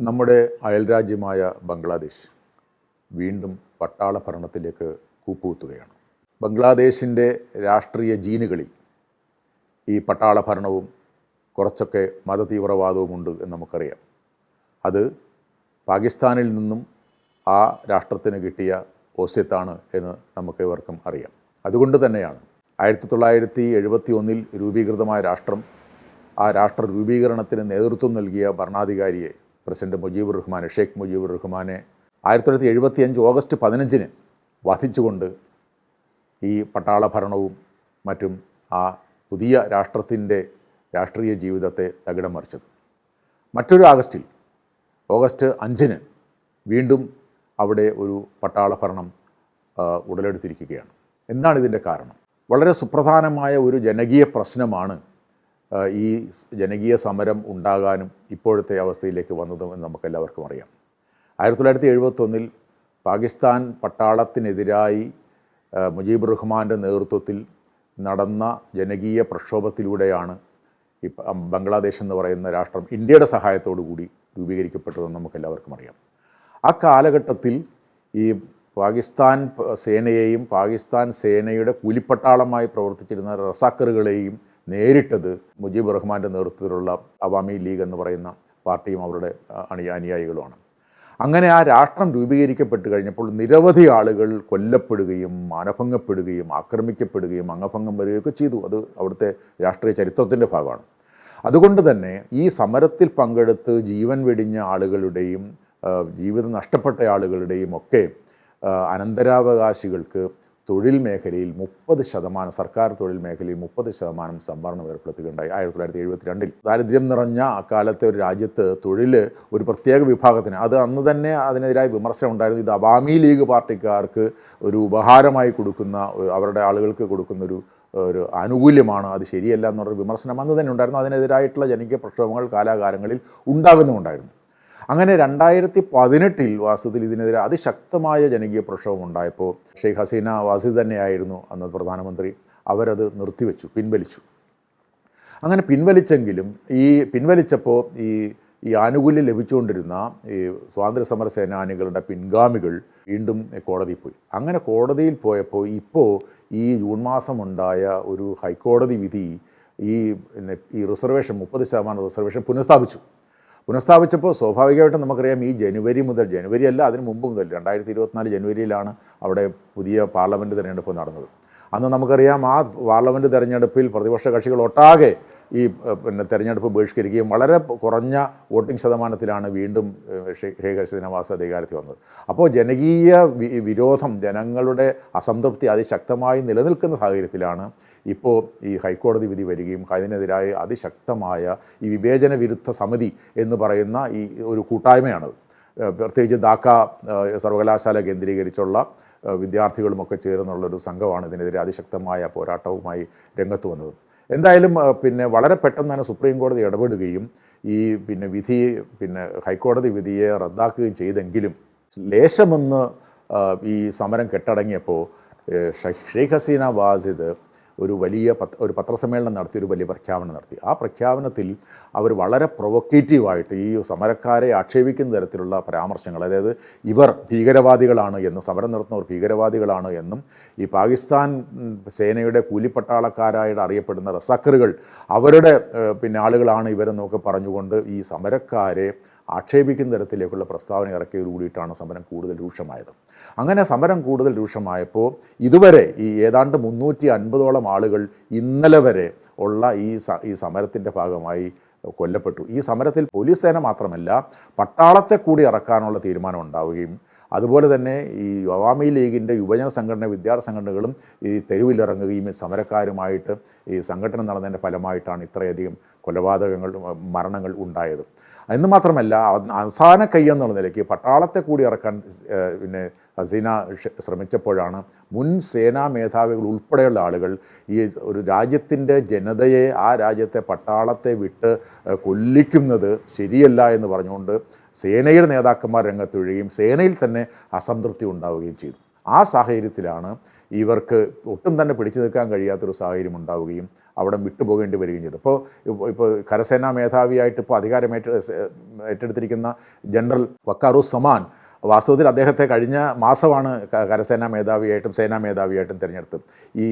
നമ്മുടെ അയൽരാജ്യമായ ബംഗ്ലാദേശ് വീണ്ടും പട്ടാള ഭരണത്തിലേക്ക് കൂപ്പുകുത്തുകയാണ്. ബംഗ്ലാദേശിന്റെ രാഷ്ട്രീയ ജീനുകളിൽ ഈ പട്ടാള ഭരണവും കുറച്ചൊക്കെ മതതീവ്രവാദവുമുണ്ട് എന്ന് നമുക്കറിയാം. അത് പാകിസ്ഥാനിൽ നിന്നും ആ രാഷ്ട്രത്തിന് കിട്ടിയ ഓസ്യത്താണ് എന്ന് നമുക്ക് ഇവർക്കും അറിയാം. അതുകൊണ്ട് തന്നെയാണ് ആയിരത്തി തൊള്ളായിരത്തി എഴുപത്തി ഒന്നിൽ രൂപീകൃതമായ രാഷ്ട്രം ആ രാഷ്ട്ര രൂപീകരണത്തിന് നേതൃത്വം നൽകിയ ഭരണാധികാരിയെ പ്രസിഡന്റ് മുജീബുർ റഹ്മാൻ ഷെയ്ഖ് മുജീബുർ റഹ്മാനെ ആയിരത്തി തൊള്ളായിരത്തി എഴുപത്തി അഞ്ച് ഓഗസ്റ്റ് പതിനഞ്ചിന് വധിച്ചുകൊണ്ട് ഈ പട്ടാള ഭരണവും മറ്റും ആ പുതിയ രാഷ്ട്രത്തിന്റെ രാഷ്ട്രീയ ജീവിതത്തെ തകിടം മറിച്ചത്. മറ്റൊരു ആഗസ്റ്റിൽ ഓഗസ്റ്റ് അഞ്ചിന് വീണ്ടും അവിടെ ഒരു പട്ടാള ഭരണം ഉടലെടുത്തിരിക്കുകയാണ്. എന്താണ് ഇതിന്റെ കാരണം? വളരെ സുപ്രധാനമായ ഒരു ജനകീയ പ്രശ്നമാണ് ഈ ജനകീയ സമരം ഉണ്ടാകാനും ഇപ്പോഴത്തെ അവസ്ഥയിലേക്ക് വന്നതും എന്ന് നമുക്കെല്ലാവർക്കും അറിയാം. ആയിരത്തി തൊള്ളായിരത്തി എഴുപത്തൊന്നിൽ പാകിസ്ഥാൻ പട്ടാളത്തിനെതിരായി മുജീബ് റഹ്മാന്റെ നേതൃത്വത്തിൽ നടന്ന ജനകീയ പ്രക്ഷോഭത്തിലൂടെയാണ് ഈ ബംഗ്ലാദേശ് എന്ന് പറയുന്ന രാഷ്ട്രം ഇന്ത്യയുടെ സഹായത്തോടു കൂടി രൂപീകരിക്കപ്പെട്ടതെന്ന് നമുക്കെല്ലാവർക്കും അറിയാം. ആ കാലഘട്ടത്തിൽ ഈ പാകിസ്ഥാൻ സേനയെയും പാകിസ്ഥാൻ സേനയുടെ കൂലിപ്പട്ടാളമായി പ്രവർത്തിച്ചിരുന്ന റസാക്കറുകളെയും നേരിട്ടത് മുജീബ് റഹ്മാന്റെ നേതൃത്വത്തിലുള്ള അവാമി ലീഗ് എന്ന് പറയുന്ന പാർട്ടിയും അവരുടെ അണിയ അണി അനുയായികളുമാണ്. അങ്ങനെ ആ രാഷ്ട്രം രൂപീകരിക്കപ്പെട്ട് കഴിഞ്ഞപ്പോൾ നിരവധി ആളുകൾ കൊല്ലപ്പെടുകയും മാനഭംഗപ്പെടുകയും ആക്രമിക്കപ്പെടുകയും അംഗഭംഗം വരികയൊക്കെ ചെയ്തു. അത് അവിടുത്തെ രാഷ്ട്രീയ ചരിത്രത്തിന്റെ ഭാഗമാണ്. അതുകൊണ്ട് തന്നെ ഈ സമരത്തിൽ പങ്കെടുത്ത് ജീവൻ വെടിഞ്ഞ ആളുകളുടെയും ജീവിതം നഷ്ടപ്പെട്ട ആളുകളുടെയും ഒക്കെ അനന്തരാവകാശികൾക്ക് തൊഴിൽ മേഖലയിൽ മുപ്പത് ശതമാനം സർക്കാർ തൊഴിൽ മേഖലയിൽ മുപ്പത് ശതമാനം സംവരണം ഏർപ്പെടുത്തുകയുണ്ടായി. ആയിരത്തി തൊള്ളായിരത്തി എഴുപത്തി രണ്ടിൽ ദാരിദ്ര്യം നിറഞ്ഞ അക്കാലത്തെ ഒരു രാജ്യത്ത് തൊഴിൽ ഒരു പ്രത്യേക വിഭാഗത്തിന് അത് അന്ന് തന്നെ അതിനെതിരായ വിമർശനം ഉണ്ടായിരുന്നു. ഇത് അവാമി ലീഗ് പാർട്ടിക്കാർക്ക് ഒരു ഉപഹാരമായി കൊടുക്കുന്ന അവരുടെ ആളുകൾക്ക് കൊടുക്കുന്ന ഒരു ഒരു ആനുകൂല്യമാണ്. അത് ശരിയല്ല എന്നുള്ളൊരു വിമർശനം അന്ന് തന്നെ ഉണ്ടായിരുന്നു. അതിനെതിരായിട്ടുള്ള ജനകീയ പ്രക്ഷോഭങ്ങൾ കാലാകാലങ്ങളിൽ ഉണ്ടാകുന്നുമുണ്ടായിരുന്നു. അങ്ങനെ രണ്ടായിരത്തി പതിനെട്ടിൽ വാസ്തവത്തിൽ ഇതിനെതിരെ അതിശക്തമായ ജനകീയ പ്രക്ഷോഭം ഉണ്ടായപ്പോൾ ഷെയ്ഖ് ഹസീന വാസിദ് തന്നെയായിരുന്നു അന്ന് പ്രധാനമന്ത്രി. അവരത് നിർത്തിവെച്ചു പിൻവലിച്ചു. അങ്ങനെ പിൻവലിച്ചെങ്കിലും ഈ പിൻവലിച്ചപ്പോൾ ഈ ഈ ആനുകൂല്യം ലഭിച്ചുകൊണ്ടിരുന്ന ഈ സ്വാതന്ത്ര്യ സമര സേനാനികളുടെ പിൻഗാമികൾ വീണ്ടും കോടതിയിൽ പോയി. അങ്ങനെ കോടതിയിൽ പോയപ്പോൾ ഇപ്പോൾ ഈ ജൂൺ മാസം ഉണ്ടായ ഒരു ഹൈക്കോടതി വിധി ഈ ഈ റിസർവേഷൻ മുപ്പത് ശതമാനം റിസർവേഷൻ പുനഃസ്ഥാപിച്ചു. പുനഃസ്ഥാപിച്ചപ്പോൾ സ്വാഭാവികമായിട്ടും നമുക്കറിയാം ഈ ജനുവരി മുതൽ ജനുവരി അല്ല അതിന് മുമ്പ് മുതൽ രണ്ടായിരത്തി ഇരുപത്തിനാല് ജനുവരിയിലാണ് അവിടെ പുതിയ പാർലമെന്റ് തിരഞ്ഞെടുപ്പ് നടന്നത്. അന്ന് നമുക്കറിയാം ആ പാർലമെന്റ് തിരഞ്ഞെടുപ്പിൽ പ്രതിപക്ഷ കക്ഷികൾ ഒട്ടാകെ ഈ പിന്നെ തെരഞ്ഞെടുപ്പ് ബഹിഷ്കരിക്കുകയും വളരെ കുറഞ്ഞ വോട്ടിംഗ് ശതമാനത്തിലാണ് വീണ്ടും ഷെയ്ഖ് ഷെയ്ഖ് ഹസീന അധികാരത്തിൽ വന്നത്. അപ്പോൾ ജനകീയ വിരോധം ജനങ്ങളുടെ അസംതൃപ്തി അതിശക്തമായി നിലനിൽക്കുന്ന സാഹചര്യത്തിലാണ് ഇപ്പോൾ ഈ ഹൈക്കോടതി വിധി വരികയും അതിനെതിരായ അതിശക്തമായ ഈ വിവേചന വിരുദ്ധ സമിതി എന്ന് പറയുന്ന ഈ ഒരു കൂട്ടായ്മയാണത്. പ്രത്യേകിച്ച് ദാക്ക സർവകലാശാല കേന്ദ്രീകരിച്ചുള്ള വിദ്യാർത്ഥികളുമൊക്കെ ചേർന്നുള്ളൊരു സംഘമാണ് ഇതിനെതിരെ അതിശക്തമായ പോരാട്ടവുമായി രംഗത്ത് വന്നത്. എന്തായാലും പിന്നെ വളരെ പെട്ടെന്ന് തന്നെ സുപ്രീം കോടതി ഇടപെടുകയും ഈ പിന്നെ വിധി പിന്നെ ഹൈക്കോടതി വിധിയെ റദ്ദാക്കുകയും ചെയ്തെങ്കിലും ലേശമൊന്ന് ഈ സമരം കെട്ടടങ്ങിയപ്പോൾ ഷെയ്ഖ് ഹസീന വാസിദ് ഒരു വലിയ പത് ഒരു പത്രസമ്മേളനം നടത്തി ഒരു വലിയ പ്രഖ്യാപനം നടത്തി. ആ പ്രഖ്യാപനത്തിൽ അവർ വളരെ പ്രൊവക്കേറ്റീവായിട്ട് ഈ സമരക്കാരെ ആക്ഷേപിക്കുന്ന തരത്തിലുള്ള പരാമർശങ്ങൾ അതായത് ഇവർ ഭീകരവാദികളാണ് എന്നും സമരം നടത്തുന്നവർ ഭീകരവാദികളാണ് എന്നും ഈ പാകിസ്ഥാൻ സേനയുടെ കൂലിപ്പട്ടാളക്കാരായിട്ട് അറിയപ്പെടുന്ന റസാക്കറുകൾ അവരുടെ പിന്നെ ആളുകളാണ് ഇവരെന്നൊക്കെ പറഞ്ഞുകൊണ്ട് ഈ സമരക്കാരെ ആക്ഷേപിക്കുന്ന തരത്തിലേക്കുള്ള പ്രസ്താവന ഇറക്കിയതോടുകൂടിയിട്ടാണ് സമരം കൂടുതൽ രൂക്ഷമായത്. അങ്ങനെ സമരം കൂടുതൽ രൂക്ഷമായപ്പോൾ ഇതുവരെ ഈ ഏതാണ്ട് മുന്നൂറ്റി അൻപതോളം ആളുകൾ ഇന്നലെ വരെ ഉള്ള ഈ ഈ സമരത്തിന്റെ ഭാഗമായി കൊല്ലപ്പെട്ടു. ഈ സമരത്തിൽ പോലീസ് സേന മാത്രമല്ല പട്ടാളത്തെ കൂടി ഇറക്കാനുള്ള തീരുമാനം ഉണ്ടാവുകയും അതുപോലെ തന്നെ ഈ അവാമി ലീഗിന്റെ യുവജന സംഘടന വിദ്യാർത്ഥി സംഘടനകളും ഈ തെരുവിലിറങ്ങുകയും സമരക്കാരുമായിട്ട് ഈ സംഘടന നടന്നതിന്റെ ഫലമായിട്ടാണ് ഇത്രയധികം കൊലപാതകങ്ങൾ മരണങ്ങൾ ഉണ്ടായത്. എന്ന് മാത്രമല്ല അവ- അവസാന കൈ എന്നുള്ള നിലയ്ക്ക് പട്ടാളത്തെ കൂടി ഇറക്കാൻ പിന്നെ ഹസീന ശ്രമിച്ചപ്പോഴാണ് മുൻ സേനാ മേധാവികൾ ഉൾപ്പെടെയുള്ള ആളുകൾ ഈ ഒരു രാജ്യത്തിന്റെ ജനതയെ ആ രാജ്യത്തെ പട്ടാളത്തെ വിട്ട് കൊല്ലിക്കുന്നത് ശരിയല്ല എന്ന് പറഞ്ഞുകൊണ്ട് സേനയുടെ നേതാക്കന്മാർ രംഗത്ത് വീഴുകയും സേനയിൽ തന്നെ അസംതൃപ്തി ഉണ്ടാവുകയും ചെയ്തു. ആ സാഹചര്യത്തിലാണ് ഇവർക്ക് ഒട്ടും തന്നെ പിടിച്ചു നിൽക്കാൻ കഴിയാത്തൊരു സാഹചര്യം ഉണ്ടാവുകയും അവിടെ വിട്ടുപോകേണ്ടി വരികയും ചെയ്തു. അപ്പോൾ ഇപ്പോൾ കരസേനാ മേധാവിയായിട്ട് ഇപ്പോൾ അധികാരം ഏറ്റ ഏറ്റെടുത്തിരിക്കുന്ന ജനറൽ വക്കാറു സമാൻ വാസ്തവത്തിൽ അദ്ദേഹത്തെ കഴിഞ്ഞ മാസമാണ് കരസേനാ മേധാവിയായിട്ടും സേനാ മേധാവിയായിട്ടും തിരഞ്ഞെടുത്തത്. ഈ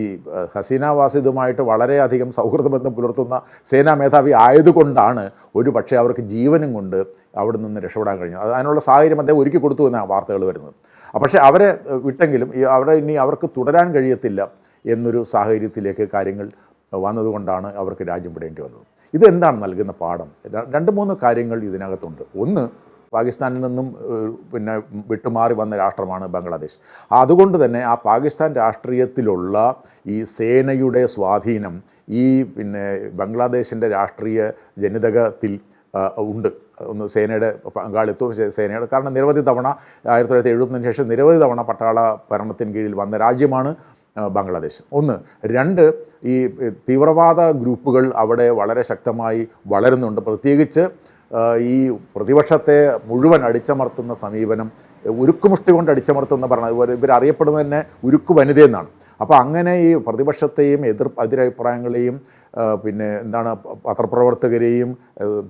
ഹസീന വാസിദുമായിട്ട് വളരെയധികം സൗഹൃദ ബന്ധം പുലർത്തുന്ന സേനാ മേധാവി ആയതുകൊണ്ടാണ് ഒരു പക്ഷേ അവർക്ക് ജീവനും കൊണ്ട് അവിടെ നിന്ന് രക്ഷപ്പെടാൻ കഴിഞ്ഞു അത് അതിനുള്ള സാഹചര്യം അദ്ദേഹം ഒരുക്കി കൊടുത്തു എന്നാണ് വാർത്തകൾ വരുന്നത്. പക്ഷേ അവരെ വിട്ടെങ്കിലും അവിടെ ഇനി അവർക്ക് തുടരാൻ കഴിയത്തില്ല എന്നൊരു സാഹചര്യത്തിലേക്ക് കാര്യങ്ങൾ വന്നതുകൊണ്ടാണ് അവർക്ക് രാജ്യം വിടേണ്ടി വന്നത്. ഇതെന്താണ് നൽകുന്ന പാഠം? രണ്ട് മൂന്ന് കാര്യങ്ങൾ ഇതിനകത്തുണ്ട്. ഒന്ന് പാകിസ്ഥാനിൽ നിന്നും പിന്നെ വിട്ടുമാറി വന്ന രാഷ്ട്രമാണ് ബംഗ്ലാദേശ്. അതുകൊണ്ട് തന്നെ ആ പാകിസ്ഥാൻ രാഷ്ട്രീയത്തിലുള്ള ഈ സേനയുടെ സ്വാധീനം ഈ പിന്നെ ബംഗ്ലാദേശിന്റെ രാഷ്ട്രീയ ജനിതകത്തിൽ ഉണ്ട്. ഒന്ന് സേനയുടെ പങ്കാളിത്തവും സേനയുടെ കാരണം നിരവധി തവണ ആയിരത്തി തൊള്ളായിരത്തി എഴുപത്തിന് ശേഷം നിരവധി തവണ പട്ടാള ഭരണത്തിന് കീഴിൽ വന്ന രാജ്യമാണ് ബംഗ്ലാദേശ്. ഒന്ന് രണ്ട് ഈ തീവ്രവാദ ഗ്രൂപ്പുകൾ അവിടെ വളരെ ശക്തമായി വളരുന്നുണ്ട്. പ്രത്യേകിച്ച് ഈ പ്രതിപക്ഷത്തെ മുഴുവൻ അടിച്ചമർത്തുന്ന സമീപനം ഉരുക്കുമുഷ്ടി കൊണ്ട് അടിച്ചമർത്തുന്ന ഭരണം ഇവർ ഇവരറിയപ്പെടുന്നത് തന്നെ ഉരുക്കു വനിതയെന്നാണ്. അപ്പോൾ അങ്ങനെ ഈ പ്രതിപക്ഷത്തെയും എതിർ എതിരഭിപ്രായങ്ങളെയും പിന്നെ എന്താണ് പത്രപ്രവർത്തകരെയും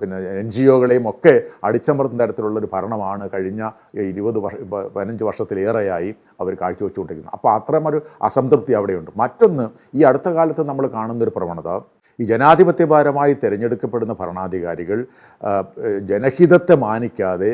പിന്നെ എൻ ജി ഒകളെയും ഒക്കെ അടിച്ചമർത്തുന്ന തരത്തിലുള്ളൊരു ഭരണമാണ് കഴിഞ്ഞ ഇരുപത് വർഷ പതിനഞ്ച് വർഷത്തിലേറെയായി അവർ കാഴ്ചവെച്ചുകൊണ്ടിരിക്കുന്നത്. അപ്പോൾ അത്രമൊരു അസംതൃപ്തി അവിടെയുണ്ട്. മറ്റൊന്ന് ഈ അടുത്ത കാലത്ത് നമ്മൾ കാണുന്നൊരു പ്രവണത ഈ ജനാധിപത്യപരമായി തിരഞ്ഞെടുക്കപ്പെടുന്ന ഭരണാധികാരികൾ ജനഹിതത്തെ മാനിക്കാതെ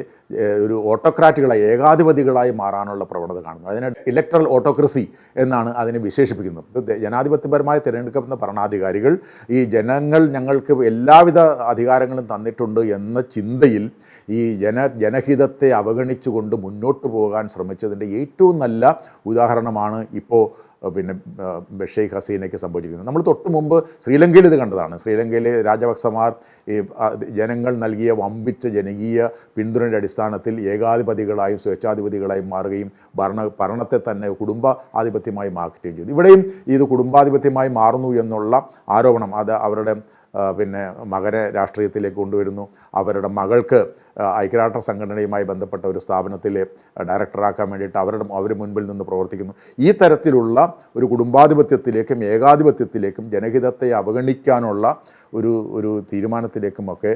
ഒരു ഓട്ടോക്രാറ്റുകളായി ഏകാധിപതികളായി മാറാനുള്ള പ്രവണത കാണുന്നു. അതിനെ ഇലക്ട്രൽ ഓട്ടോക്രസി എന്നാണ് അതിനെ വിശേഷിപ്പിക്കുന്നത്. ജനാധിപത്യപരമായി തിരഞ്ഞെടുക്കപ്പെടുന്ന ഭരണാധികാരികൾ ഈ ജനങ്ങൾ ഞങ്ങൾക്ക് എല്ലാവിധ അധികാരങ്ങളും തന്നിട്ടുണ്ട് എന്ന ചിന്തയിൽ ഈ ജന ജനഹിതത്തെ അവഗണിച്ചുകൊണ്ട് മുന്നോട്ട് പോകാൻ ശ്രമിച്ചതിന്റെ ഏറ്റവും നല്ല ഉദാഹരണമാണ് ഇപ്പോൾ പിന്നെ ഷെയ്ഖ് ഹസീനയ്ക്ക് സംഭവിച്ചിരിക്കുന്നത്. നമ്മൾ തൊട്ട് മുമ്പ് ശ്രീലങ്കയിൽ ഇത് കണ്ടതാണ്. ശ്രീലങ്കയിലെ രാജപക്സമാർ ഈ ജനങ്ങൾ നൽകിയ വമ്പിച്ച ജനകീയ പിന്തുണയുടെ അടിസ്ഥാനത്തിൽ ഏകാധിപതികളായും സ്വേച്ഛാധിപതികളായും മാറുകയും ഭരണ ഭരണത്തെ തന്നെ കുടുംബ ആധിപത്യമായി മാറ്റുകയും ചെയ്തു. ഇവിടെയും ഇത് കുടുംബാധിപത്യമായി മാറുന്നു എന്നുള്ള ആരോപണം അത് അവരുടെ പിന്നെ മകനെ രാഷ്ട്രീയത്തിലേക്ക് കൊണ്ടുവരുന്നു. അവരുടെ മകൾക്ക് ഐക്യരാഷ്ട്ര സംഘടനയുമായി ബന്ധപ്പെട്ട ഒരു സ്ഥാപനത്തിലെ ഡയറക്ടറാക്കാൻ വേണ്ടിയിട്ട് അവരുടെ അവർ മുൻപിൽ നിന്ന് പ്രവർത്തിക്കുന്നു. ഈ തരത്തിലുള്ള ഒരു കുടുംബാധിപത്യത്തിലേക്കും ഏകാധിപത്യത്തിലേക്കും ജനഹിതത്തെ അവഗണിക്കാനുള്ള ഒരു ഒരു തീരുമാനത്തിലേക്കുമൊക്കെ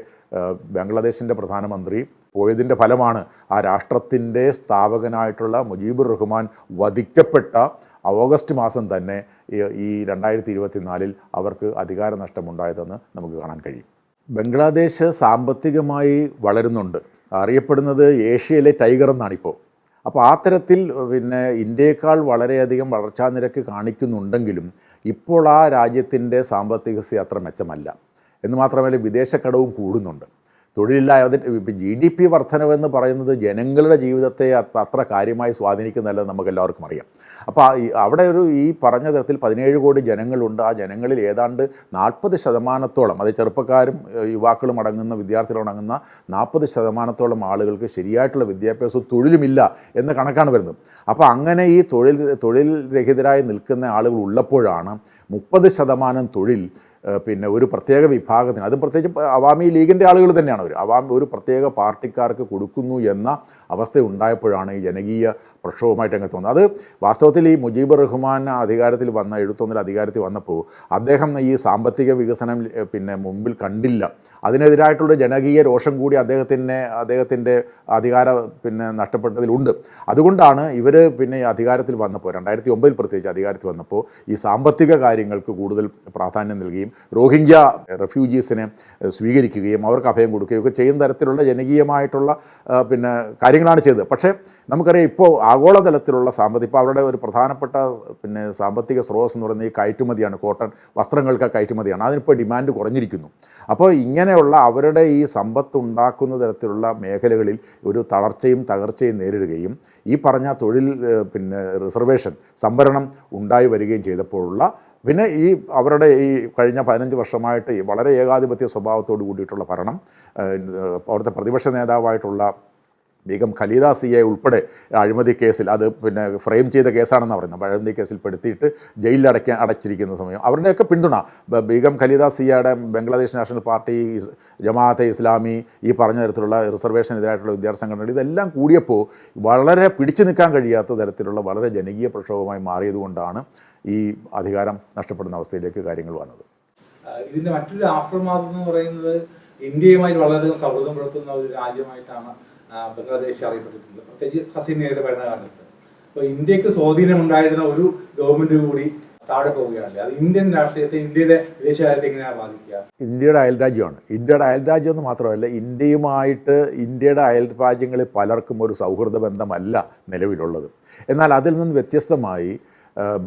ബംഗ്ലാദേശിന്റെ പ്രധാനമന്ത്രി പോയതിന്റെ ഫലമാണ് ആ രാഷ്ട്രത്തിന്റെ സ്ഥാപകനായിട്ടുള്ള മുജീബുർ റഹ്മാൻ വധിക്കപ്പെട്ട ഓഗസ്റ്റ് മാസം തന്നെ ഈ- രണ്ടായിരത്തി ഇരുപത്തി നാലിൽ അവർക്ക് അധികാര നഷ്ടമുണ്ടായതെന്ന് നമുക്ക് കാണാൻ കഴിയും. ബംഗ്ലാദേശ് സാമ്പത്തികമായി വളരുന്നുണ്ട്. അറിയപ്പെടുന്നത് ഏഷ്യയിലെ ടൈഗർ എന്നാണിപ്പോൾ അപ്പോൾ ആ തരത്തിൽ പിന്നെ ഇന്ത്യയേക്കാൾ വളരെയധികം വളർച്ചാ നിരക്ക് കാണിക്കുന്നുണ്ടെങ്കിലും ഇപ്പോൾ ആ രാജ്യത്തിന്റെ സാമ്പത്തിക സ്ഥിതി അത്ര മെച്ചമല്ല. എന്ന് മാത്രമല്ല വിദേശക്കടവും കൂടുന്നുണ്ട്. തൊഴിലില്ലാതെ ഇപ്പം ജി ഡി പി വർധനവെന്ന് പറയുന്നത് ജനങ്ങളുടെ ജീവിതത്തെ അത്ര കാര്യമായി സ്വാധീനിക്കുന്നതല്ലെന്ന് നമുക്ക് എല്ലാവർക്കും അറിയാം അപ്പോൾ അവിടെ ഒരു ഈ പറഞ്ഞ തരത്തിൽ പതിനേഴ് കോടി ജനങ്ങളുണ്ട്. ആ ജനങ്ങളിൽ ഏതാണ്ട് നാൽപ്പത് ശതമാനത്തോളം അത് ചെറുപ്പക്കാരും യുവാക്കളും അടങ്ങുന്ന വിദ്യാർത്ഥികളും അടങ്ങുന്ന നാൽപ്പത് ശതമാനത്തോളം ആളുകൾക്ക് ശരിയായിട്ടുള്ള വിദ്യാഭ്യാസവും തൊഴിലുമില്ല എന്ന കണക്കാണ് വരുന്നത്. അപ്പോൾ അങ്ങനെ ഈ തൊഴിൽ തൊഴിൽ രഹിതരായി നിൽക്കുന്ന ആളുകൾ ഉള്ളപ്പോഴാണ് മുപ്പത് ശതമാനം തൊഴിൽ പിന്നെ ഒരു പ്രത്യേക വിഭാഗത്തിന് അത് പ്രത്യേകിച്ച് അവാമി ലീഗിന്റെ ആളുകൾ തന്നെയാണ് അവർ അവാമി ഒരു പ്രത്യേക പാർട്ടിക്കാർക്ക് കൊടുക്കുന്നു എന്ന അവസ്ഥ ഉണ്ടായപ്പോഴാണ് ഈ ജനകീയ പ്രക്ഷോഭമായിട്ട് അങ്ങ് തോന്നുന്നു. അത് വാസ്തവത്തിൽ ഈ മുജീബ് റഹ്മാൻ അധികാരത്തിൽ വന്ന എഴുത്തൊന്നിൽ അധികാരത്തിൽ വന്നപ്പോൾ അദ്ദേഹം ഈ സാമ്പത്തിക വികസനം പിന്നെ മുമ്പിൽ കണ്ടില്ല. അതിനെതിരായിട്ടുള്ള ജനകീയ രോഷം കൂടി അദ്ദേഹത്തിനെ അദ്ദേഹത്തിന്റെ അധികാര പിന്നെ നഷ്ടപ്പെട്ടതിലുണ്ട്. അതുകൊണ്ടാണ് ഇവർ പിന്നെ അധികാരത്തിൽ വന്നപ്പോൾ രണ്ടായിരത്തി ഒമ്പതിൽ പ്രത്യേകിച്ച് അധികാരത്തിൽ വന്നപ്പോൾ ഈ സാമ്പത്തിക കാര്യങ്ങൾക്ക് കൂടുതൽ പ്രാധാന്യം നൽകുകയും റോഹിംഗ്യ റെഫ്യൂജീസിനെ സ്വീകരിക്കുകയും അവർക്ക് അഭയം കൊടുക്കുകയും ഒക്കെ ചെയ്യുന്ന തരത്തിലുള്ള ജനകീയമായിട്ടുള്ള പിന്നെ കാര്യങ്ങളാണ് ചെയ്തത്. പക്ഷേ നമുക്കറിയാം ഇപ്പോൾ ആഗോളതലത്തിലുള്ള സാമ്പത്തിക ഇപ്പോൾ അവരുടെ ഒരു പ്രധാനപ്പെട്ട പിന്നെ സാമ്പത്തിക സ്രോതസ് എന്ന് പറയുന്നത് ഈ കയറ്റുമതിയാണ് കോട്ടൺ വസ്ത്രങ്ങൾക്ക് കയറ്റുമതിയാണ്. അതിനിപ്പോൾ ഡിമാൻഡ് കുറഞ്ഞിരിക്കുന്നു. അപ്പോൾ ഇങ്ങനെയുള്ള അവരുടെ ഈ സമ്പത്ത് ഉണ്ടാക്കുന്ന തരത്തിലുള്ള മേഖലകളിൽ ഒരു തളർച്ചയും തകർച്ചയും നേരിടുകയും ഈ പറഞ്ഞ തൊഴിൽ പിന്നെ റിസർവേഷൻ സംവരണം ഉണ്ടായി വരികയും ചെയ്തപ്പോഴുള്ള പിന്നെ ഈ അവരുടെ ഈ കഴിഞ്ഞ പതിനഞ്ച് വർഷമായിട്ട് വളരെ ഏകാധിപത്യ സ്വഭാവത്തോട് കൂടിയിട്ടുള്ള ഭരണം അവിടുത്തെ പ്രതിപക്ഷ നേതാവായിട്ടുള്ള ബീഗം ഖലീദ സിയെ ഉൾപ്പെടെ അഴിമതി കേസിൽ അത് പിന്നെ ഫ്രെയിം ചെയ്ത കേസാണെന്ന് പറയുന്നത്. അഴിമതി കേസിൽ പെടുത്തിയിട്ട് ജയിലിൽ അടയ്ക്കാൻ അടച്ചിരിക്കുന്ന സമയം അവരുടെയൊക്കെ പിന്തുണ. ബീഗം ഖലീദ ബംഗ്ലാദേശ് നാഷണൽ പാർട്ടി ജമാഅത്തെ ഇസ്ലാമി ഈ പറഞ്ഞ തരത്തിലുള്ള റിസർവേഷനെതിരായിട്ടുള്ള വിദ്യാർത്ഥി സംഘടനകൾ ഇതെല്ലാം കൂടിയപ്പോൾ വളരെ പിടിച്ചു നിൽക്കാൻ കഴിയാത്ത തരത്തിലുള്ള വളരെ ജനകീയ പ്രക്ഷോഭമായി മാറിയതുകൊണ്ടാണ് ഈ അധികാരം നഷ്ടപ്പെടുന്ന അവസ്ഥയിലേക്ക് കാര്യങ്ങൾ വന്നത്. ഇതിന്റെ മറ്റൊരു ആഫ്റ്റർ മാർത്ത് എന്ന് പറയുന്നത് ഇന്ത്യയുമായി വളരെയധികം സൗഹൃദം പുലർത്തുന്ന ഒരു രാജ്യമായിട്ടാണ് ബംഗ്ലാദേശ് അറിയപ്പെട്ടിട്ടുണ്ട്. പ്രത്യേകിച്ച് ഹസീനയുടെ ഭരണകാലത്ത് അപ്പോൾ ഇന്ത്യയ്ക്ക് സ്വാധീനമുണ്ടായിരുന്ന ഒരു ഗവൺമെന്റ് കൂടി താഴെ പോവുകയാണല്ലേ? അത് ഇന്ത്യൻ രാഷ്ട്രീയത്തെ ഇന്ത്യയുടെ വിദേശകാര്യത്തെ എങ്ങനെയാണ് ബാധിക്കുക? ഇന്ത്യയുടെ അയൽരാജ്യമാണ്. ഇന്ത്യയുടെ അയൽരാജ്യം എന്ന് മാത്രമല്ല ഇന്ത്യയുമായിട്ട് ഇന്ത്യയുടെ അയൽരാജ്യങ്ങളിൽ പലർക്കും ഒരു സൗഹൃദ ബന്ധമല്ല നിലവിലുള്ളത്. എന്നാൽ അതിൽ നിന്ന് വ്യത്യസ്തമായി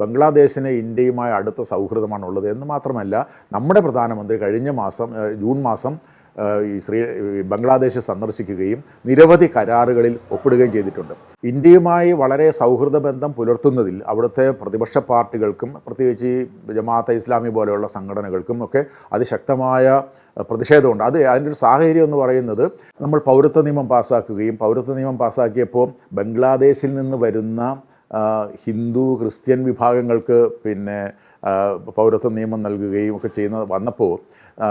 ബംഗ്ലാദേശിന് ഇന്ത്യയുമായി അടുത്ത സൗഹൃദമാണുള്ളത് എന്ന് മാത്രമല്ല നമ്മുടെ പ്രധാനമന്ത്രി കഴിഞ്ഞ മാസം ജൂൺ മാസം ശ്രീ ബംഗ്ലാദേശ് സന്ദർശിക്കുകയും നിരവധി കരാറുകളിൽ ഒപ്പിടുകയും ചെയ്തിട്ടുണ്ട്. ഇന്ത്യയുമായി വളരെ സൗഹൃദ ബന്ധം പുലർത്തുന്നതിൽ അവിടുത്തെ പ്രതിപക്ഷ പാർട്ടികൾക്കും പ്രത്യേകിച്ച് ജമാഅത്തെ ഇസ്ലാമി പോലെയുള്ള സംഘടനകൾക്കും ഒക്കെ അതിശക്തമായ പ്രതിഷേധമുണ്ട്. അത് അതിന്റെ ഒരു സാഹചര്യം എന്ന് പറയുന്നത് നമ്മൾ പൗരത്വ നിയമം പാസ്സാക്കുകയും പൗരത്വ നിയമം പാസ്സാക്കിയപ്പോൾ ബംഗ്ലാദേശിൽ നിന്ന് വരുന്ന ഹിന്ദു ക്രിസ്ത്യൻ വിഭാഗങ്ങൾക്ക് പിന്നെ പൗരത്വ നിയമം നൽകുകയും ഒക്കെ ചെയ്യുന്നത് വന്നപ്പോൾ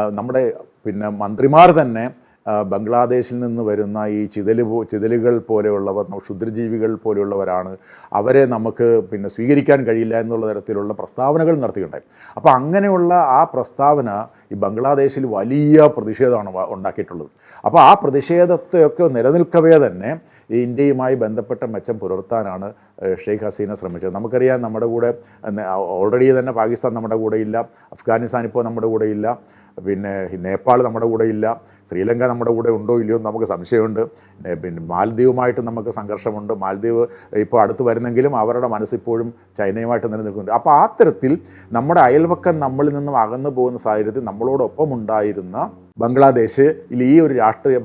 നമ്മുടെ പിന്നെ മന്ത്രിമാർ തന്നെ ബംഗ്ലാദേശിൽ നിന്ന് വരുന്ന ഈ ചിതൽ പോ ചിതലുകൾ പോലെയുള്ളവർ ക്ഷുദ്രജീവികൾ പോലെയുള്ളവരാണ്. അവരെ നമുക്ക് പിന്നെ സ്വീകരിക്കാൻ കഴിയില്ല എന്നുള്ള തരത്തിലുള്ള പ്രസ്താവനകൾ നടത്തിയിട്ടുണ്ടായി. അപ്പോൾ അങ്ങനെയുള്ള ആ പ്രസ്താവന ഈ ബംഗ്ലാദേശിൽ വലിയ പ്രതിഷേധമാണ് ഉണ്ടാക്കിയിട്ടുള്ളത്. അപ്പോൾ ആ പ്രതിഷേധത്തെയൊക്കെ നിലനിൽക്കവേ തന്നെ ഈ ഇന്ത്യയുമായി ബന്ധപ്പെട്ട മെച്ചം പുലർത്താനാണ് ഷെയ്ഖ് ഹസീന ശ്രമിച്ചത്. നമുക്കറിയാം നമ്മുടെ കൂടെ ഓൾറെഡി തന്നെ പാകിസ്ഥാൻ നമ്മുടെ കൂടെ ഇല്ല. അഫ്ഗാനിസ്ഥാൻ ഇപ്പോൾ നമ്മുടെ കൂടെ ഇല്ല. പിന്നെ നേപ്പാൾ നമ്മുടെ കൂടെ ഇല്ല ശ്രീലങ്ക നമ്മുടെ കൂടെ ഉണ്ടോ ഇല്ലയോ എന്ന് നമുക്ക് സംശയമുണ്ട്. പിന്നെ മാലദ്വീപുമായിട്ട് നമുക്ക് സംഘർഷമുണ്ട്. മാലദ്വീപ് ഇപ്പോൾ അടുത്ത് വരുന്നെങ്കിലും അവരുടെ മനസ്സിപ്പോഴും ചൈനയുമായിട്ട് നിലനിൽക്കുന്നുണ്ട്. അപ്പോൾ ആ തരത്തിൽ നമ്മുടെ അയൽവക്കം നമ്മളിൽ നിന്നും അകന്നു പോകുന്ന സാഹചര്യത്തിൽ നമ്മളോടൊപ്പം ഉണ്ടായിരുന്ന ബംഗ്ലാദേശ് ഈ ഒരു രാഷ്ട്രീയ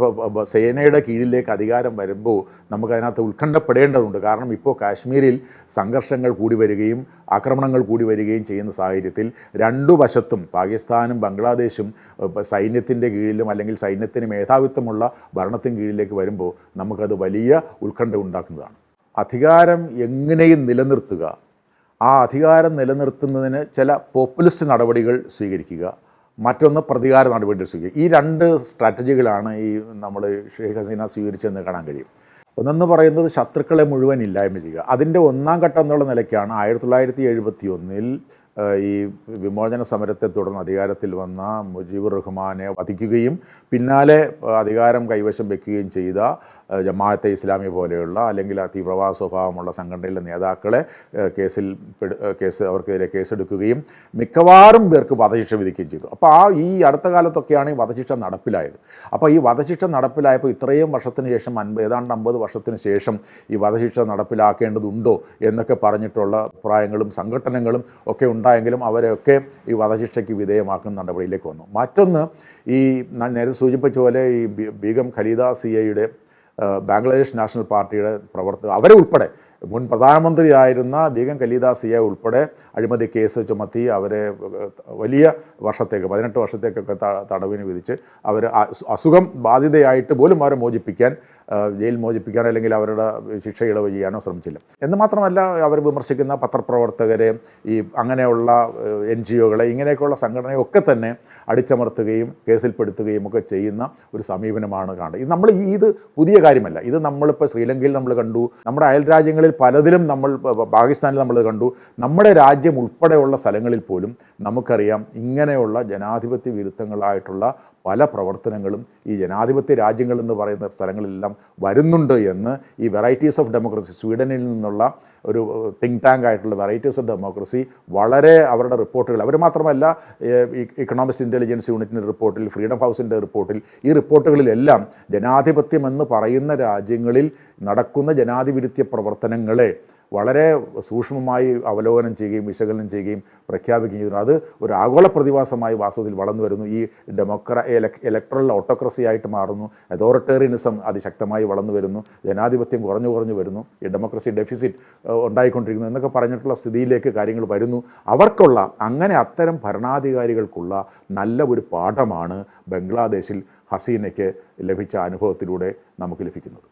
സേനയുടെ കീഴിലേക്ക് അധികാരം വരുമ്പോൾ നമുക്കതിനകത്ത് ഉത്കണ്ഠപ്പെടേണ്ടതുണ്ട്. കാരണം ഇപ്പോൾ കാശ്മീരിൽ സംഘർഷങ്ങൾ കൂടി വരികയും ആക്രമണങ്ങൾ കൂടി വരികയും ചെയ്യുന്ന സാഹചര്യത്തിൽ രണ്ടു വശത്തും പാകിസ്ഥാനും ബംഗ്ലാദേശും സൈന്യത്തിന്റെ കീഴിലും അല്ലെങ്കിൽ സൈന്യത്തിന് മേധാവിത്വമുള്ള ഭരണത്തിന് കീഴിലേക്ക് വരുമ്പോൾ നമുക്കത് വലിയ ഉത്കണ്ഠ ഉണ്ടാക്കുന്നതാണ്. അധികാരം എങ്ങനെയും നിലനിർത്തുക. ആ അധികാരം നിലനിർത്തുന്നതിന് ചില പോപ്പുലിസ്റ്റ് നടപടികൾ സ്വീകരിക്കുക. മറ്റൊന്ന് പ്രതികാര നടപടികൾ സ്വീകരിക്കുക. ഈ രണ്ട് സ്ട്രാറ്റജികളാണ് ഈ നമ്മൾ ഷെയ്ഖ് ഹസീന സ്വീകരിച്ചതെന്ന് കാണാൻ കഴിയും. ഒന്നെന്ന് പറയുന്നത് ശത്രുക്കളെ മുഴുവൻ ഇല്ലായ്മ ചെയ്യുക. അതിന്റെ ഒന്നാം ഘട്ടം എന്നുള്ള നിലയ്ക്കാണ് ആയിരത്തി തൊള്ളായിരത്തി എഴുപത്തി ഒന്നിൽ ഈ വിമോചന സമരത്തെ തുടർന്ന് അധികാരത്തിൽ വന്ന മുജീബുർ റഹ്മാനെ വധിക്കുകയും പിന്നാലെ അധികാരം കൈവശം വയ്ക്കുകയും ചെയ്ത ജമാഅത്തെ ഇസ്ലാമി പോലെയുള്ള അല്ലെങ്കിൽ ആ തീവ്രവാദ സ്വഭാവമുള്ള സംഘടനയിലെ നേതാക്കളെ കേസിൽ കേസ് അവർക്കെതിരെ കേസെടുക്കുകയും മിക്കവാറും പേർക്ക് വധശിക്ഷ വിധിക്കുകയും ചെയ്തു. അപ്പോൾ ആ ഈ അടുത്ത കാലത്തൊക്കെയാണ് ഈ വധശിക്ഷ നടപ്പിലായത്. അപ്പോൾ ഈ വധശിക്ഷ നടപ്പിലായപ്പോൾ ഇത്രയും വർഷത്തിന് ശേഷം അൻപത് ഏതാണ്ട് അമ്പത് വർഷത്തിന് ശേഷം ഈ വധശിക്ഷ നടപ്പിലാക്കേണ്ടതുണ്ടോ എന്നൊക്കെ പറഞ്ഞിട്ടുള്ള അഭിപ്രായങ്ങളും സംഘടനകളും ഒക്കെ ഉണ്ടായെങ്കിലും അവരെയൊക്കെ ഈ വധശിക്ഷയ്ക്ക് വിധേയമാക്കുന്ന നടപടിയിലേക്ക് വന്നു. മറ്റൊന്ന് ഈ നേരത്തെ സൂചിപ്പിച്ച പോലെ ഈ ബീഗം ഖലീദ സിയയുടെ ബാംഗ്ലാദേശ് നാഷണൽ പാർട്ടിയുടെ പ്രവർത്തകർ അവരെ ഉൾപ്പെടെ മുൻ പ്രധാനമന്ത്രിയായിരുന്ന ബീഗം കലിദാസിയെ സിയ ഉൾപ്പെടെ അഴിമതി കേസ് ചുമത്തി അവരെ വലിയ വർഷത്തേക്ക് പതിനെട്ട് വർഷത്തേക്കൊക്കെ തടവിന് വിധിച്ച് അവർ അസുഖം ബാധിതയായിട്ട് പോലും അവരെ മോചിപ്പിക്കാൻ ജയിൽ മോചിപ്പിക്കാൻ അല്ലെങ്കിൽ അവരുടെ ശിക്ഷ ഇളവ് ചെയ്യാനോ ശ്രമിച്ചില്ല. എന്ന് മാത്രമല്ല അവർ വിമർശിക്കുന്ന പത്രപ്രവർത്തകരെ ഈ അങ്ങനെയുള്ള എൻ ജി ഒകളെ ഇങ്ങനെയൊക്കെയുള്ള സംഘടനയൊക്കെ തന്നെ അടിച്ചമർത്തുകയും കേസിൽപ്പെടുത്തുകയും ഒക്കെ ചെയ്യുന്ന ഒരു സമീപനമാണ് കാണുന്നത്. ഇത് നമ്മൾ ഇത് പുതിയ കാര്യമല്ല. ഇത് നമ്മളിപ്പോൾ ശ്രീലങ്കയിൽ നമ്മൾ കണ്ടു. നമ്മുടെ അയൽ രാജ്യങ്ങളിൽ പലതിലും നമ്മൾ പാകിസ്ഥാനിൽ നമ്മൾ കണ്ടു. നമ്മുടെ രാജ്യം ഉൾപ്പെടെയുള്ള സ്ഥലങ്ങളിൽ പോലും നമുക്കറിയാം ഇങ്ങനെയുള്ള ജനാധിപത്യ വിരുദ്ധങ്ങളായിട്ടുള്ള പല പ്രവർത്തനങ്ങളും ഈ ജനാധിപത്യ രാജ്യങ്ങൾ എന്ന് പറയുന്ന സ്ഥലങ്ങളിലെല്ലാം വരുന്നുണ്ട് എന്ന് ഈ വെറൈറ്റീസ് ഓഫ് ഡെമോക്രസി സ്വീഡനിൽ നിന്നുള്ള ഒരു തിങ്ക് ടാങ്ക് ആയിട്ടുള്ള വെറൈറ്റീസ് ഓഫ് ഡെമോക്രസി വളരെ അവരുടെ റിപ്പോർട്ടുകൾ അവർ മാത്രമല്ല ഇക്കണോമിസ്റ്റ് ഇന്റലിജൻസ് യൂണിറ്റിന്റെ റിപ്പോർട്ടിൽ ഫ്രീഡം ഹൗസിന്റെ റിപ്പോർട്ടിൽ ഈ റിപ്പോർട്ടുകളിലെല്ലാം ജനാധിപത്യം എന്ന് പറയുന്ന രാജ്യങ്ങളിൽ നടക്കുന്ന ജനാധിപത്യ പ്രവർത്തനങ്ങളെ വളരെ സൂക്ഷ്മമായി അവലോകനം ചെയ്യുകയും വിശകലനം ചെയ്യുകയും പ്രഖ്യാപിക്കുകയും ചെയ്യുന്നു അത് ഒരു ആഗോള പ്രതിഭാസമായി വാസ്തവത്തിൽ വളർന്നു വരുന്നു. ഈ ഡെമോക്ര ഇലക്ട്രൽ ഓട്ടോക്രസി ആയിട്ട് മാറുന്നു. അതോറിറ്റേറിയനിസം അതിശക്തമായി വളർന്നു വരുന്നു. ജനാധിപത്യം കുറഞ്ഞു കുറഞ്ഞു വരുന്നു. ഈ ഡെമോക്രസി ഡെഫിസിറ്റ് ഉണ്ടായിക്കൊണ്ടിരിക്കുന്നു എന്നൊക്കെ പറഞ്ഞിട്ടുള്ള സ്ഥിതിയിലേക്ക് കാര്യങ്ങൾ വരുന്നു. അവർക്കുള്ള അങ്ങനെ അത്തരം ഭരണാധികാരികൾക്കുള്ള നല്ല ഒരു പാഠമാണ് ബംഗ്ലാദേശിൽ ഹസീനയ്ക്ക് ലഭിച്ച അനുഭവത്തിലൂടെ നമുക്ക് ലഭിക്കുന്നത്.